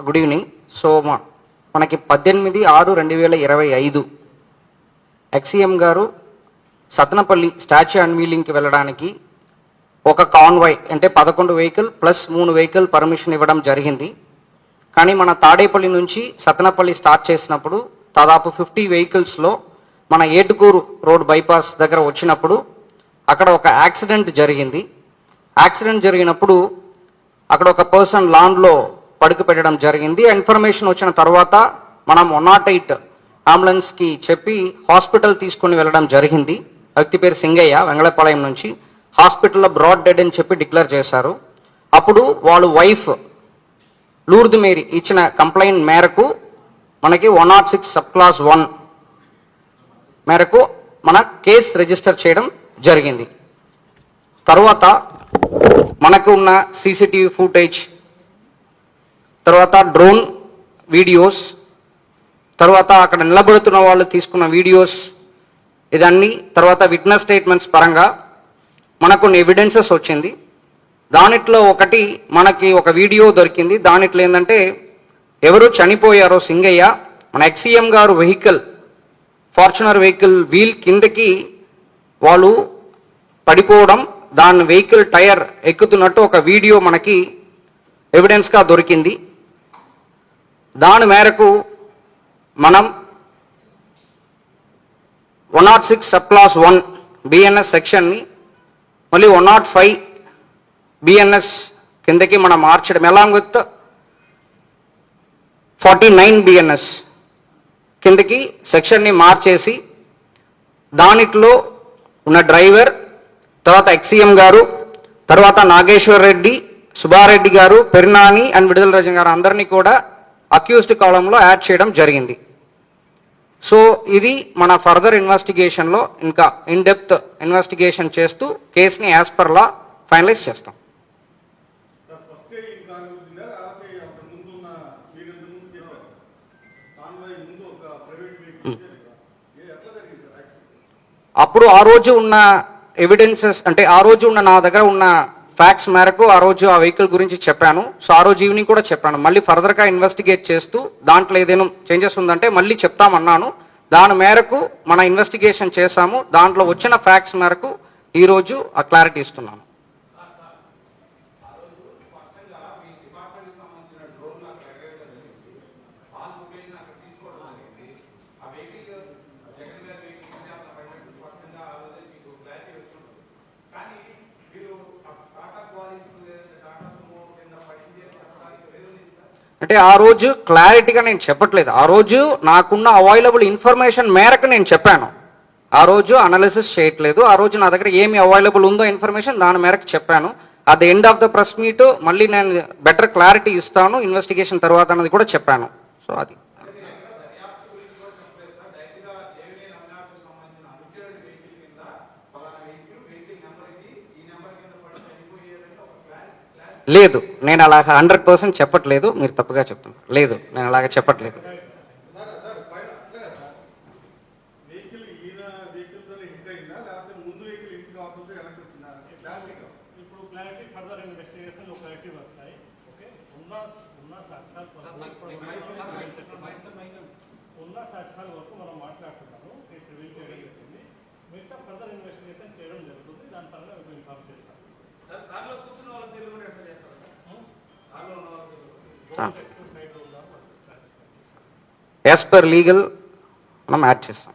Good evening so మా- మనకి పద్దెనిమిది ఆరు రెండు వేల ఇరవై ఐదు ఎక్సీఎం గారు సతనపల్లి స్టాచ్యూ అన్వీలింగ్కి వెళ్ళడానికి ఒక కాన్వాయ్ అంటే పదకొండు వెహికల్ ప్లస్ మూడు వెహికల్ పర్మిషన్ ఇవ్వడం జరిగింది. కానీ మన తాడేపల్లి నుంచి సతనపల్లి స్టార్ట్ చేసినప్పుడు దాదాపు ఫిఫ్టీ వెహికల్స్లో మన ఏటుకూరు రోడ్ బైపాస్ దగ్గర వచ్చినప్పుడు అక్కడ ఒక యాక్సిడెంట్ జరిగింది. యాక్సిడెంట్ జరిగినప్పుడు అక్కడ ఒక పర్సన్ లాన్లో పడుకు పెట్టడం జరిగింది. ఇన్ఫర్మేషన్ వచ్చిన తర్వాత మనం వన్ నాట్ ఎయిట్ అంబులెన్స్కి చెప్పి హాస్పిటల్ తీసుకుని వెళ్ళడం జరిగింది. వ్యక్తి పేరు సింగయ్య వెంగళపాలయం నుంచి. హాస్పిటల్లో బ్రాడ్ డెడ్ అని చెప్పి డిక్లేర్ చేశారు. అప్పుడు వాళ్ళు వైఫ్ లూర్ద్ మేరీ ఇచ్చిన కంప్లైంట్ మేరకు మనకి one nought six sub clause one మేరకు మన కేసు రిజిస్టర్ చేయడం జరిగింది. తర్వాత మనకు ఉన్న సీసీటీవీ ఫుటేజ్ తర్వాత డ్రోన్ వీడియోస్ తర్వాత అక్కడ నిలబడుతున్న వాళ్ళు తీసుకున్న వీడియోస్ ఇదన్నీ తర్వాత విట్నెస్ స్టేట్మెంట్స్ పరంగా మనకు కొన్ని ఎవిడెన్సెస్ వచ్చింది. దానిట్లో ఒకటి మనకి ఒక వీడియో దొరికింది. దానిట్లో ఏంటంటే ఎవరు చనిపోయారో సింగయ్య మన ఎక్సీఎం గారు వెహికల్ ఫార్చునర్ వెహికల్ వీల్ కిందకి వాళ్ళు పడిపోవడం దాని వెహికల్ టైర్ ఎక్కుతున్నట్టు ఒక వీడియో మనకి ఎవిడెన్స్గా దొరికింది. దాని మేరకు మనం one nought six sub clause one BNS సెక్షన్ని మళ్ళీ వన్ నాట్ ఫైవ్ బిఎన్ఎస్ కిందకి మనం మార్చడం. ఎలా విత్ ఫార్టీ నైన్ బిఎన్ఎస్ కిందకి సెక్షన్ని మార్చేసి దానిట్లో ఉన్న డ్రైవర్ తర్వాత ఎక్సీఎం గారు తర్వాత నాగేశ్వర్ రెడ్డి సుబ్బారెడ్డి గారు పెరినాని అండ్ విడుదల రజన్ గారు అందరినీ కూడా అక్యూస్డ్ కాలంలో యాడ్ చేయడం జరిగింది. సో ఇది మన ఫర్దర్ ఇన్వెస్టిగేషన్లో ఇంకా ఇన్ డెప్త్ ఇన్వెస్టిగేషన్ చేస్తూ కేసుని యాజ్ పర్ లా ఫైనలైజ్ చేస్తాం. అప్పుడు ఆ రోజు ఉన్న ఎవిడెన్సెస్ అంటే ఆ రోజు ఉన్న నా దగ్గర ఉన్న ఫ్యాక్ట్స్ మేరకు ఆ రోజు ఆ వెహికల్ గురించి చెప్పాను. సో ఆ రోజు ఈవినింగ్ కూడా చెప్పాను. మళ్ళీ ఫర్దర్గా ఇన్వెస్టిగేట్ చేస్తూ దాంట్లో ఏదైనా చేంజెస్ ఉందంటే మళ్ళీ చెప్తామన్నాను. దాని మేరకు మన ఇన్వెస్టిగేషన్ చేశాము. దాంట్లో వచ్చిన ఫ్యాక్ట్స్ మేరకు ఈరోజు ఆ క్లారిటీ ఇస్తున్నాను. అంటే ఆ రోజు క్లారిటీగా నేను చెప్పట్లేదు. ఆ రోజు నాకున్న అవైలబుల్ ఇన్ఫర్మేషన్ మేరకు నేను చెప్పాను. ఆ రోజు అనాలిసిస్ చేయట్లేదు. ఆ రోజు నా దగ్గర ఏమి అవైలబుల్ ఉందో ఇన్ఫర్మేషన్ దాని మేరకు చెప్పాను. At the end of the press meet మళ్ళీ నేను బెటర్ క్లారిటీ ఇస్తాను. ఇన్వెస్టిగేషన్ తర్వాత అన్నది కూడా చెప్పాను. సో అది. లేదు. నేను అలా హండ్రెడ్ పర్సెంట్ చెప్పట్లేదు. మీరు తప్పుగా చెప్తున్నారు. లేదు. నేను అలాగ చెప్పట్లేదు. మిగతా ఫర్దర్ ఇన్వెస్టిగేషన్ చేయడం జరుగుతుంది. దాని పరంగా మీకు ఇన్ఫార్మ్ చేస్తాం యాజ్ పర్ లీగల్ మనం యాడ్ చేస్తాం.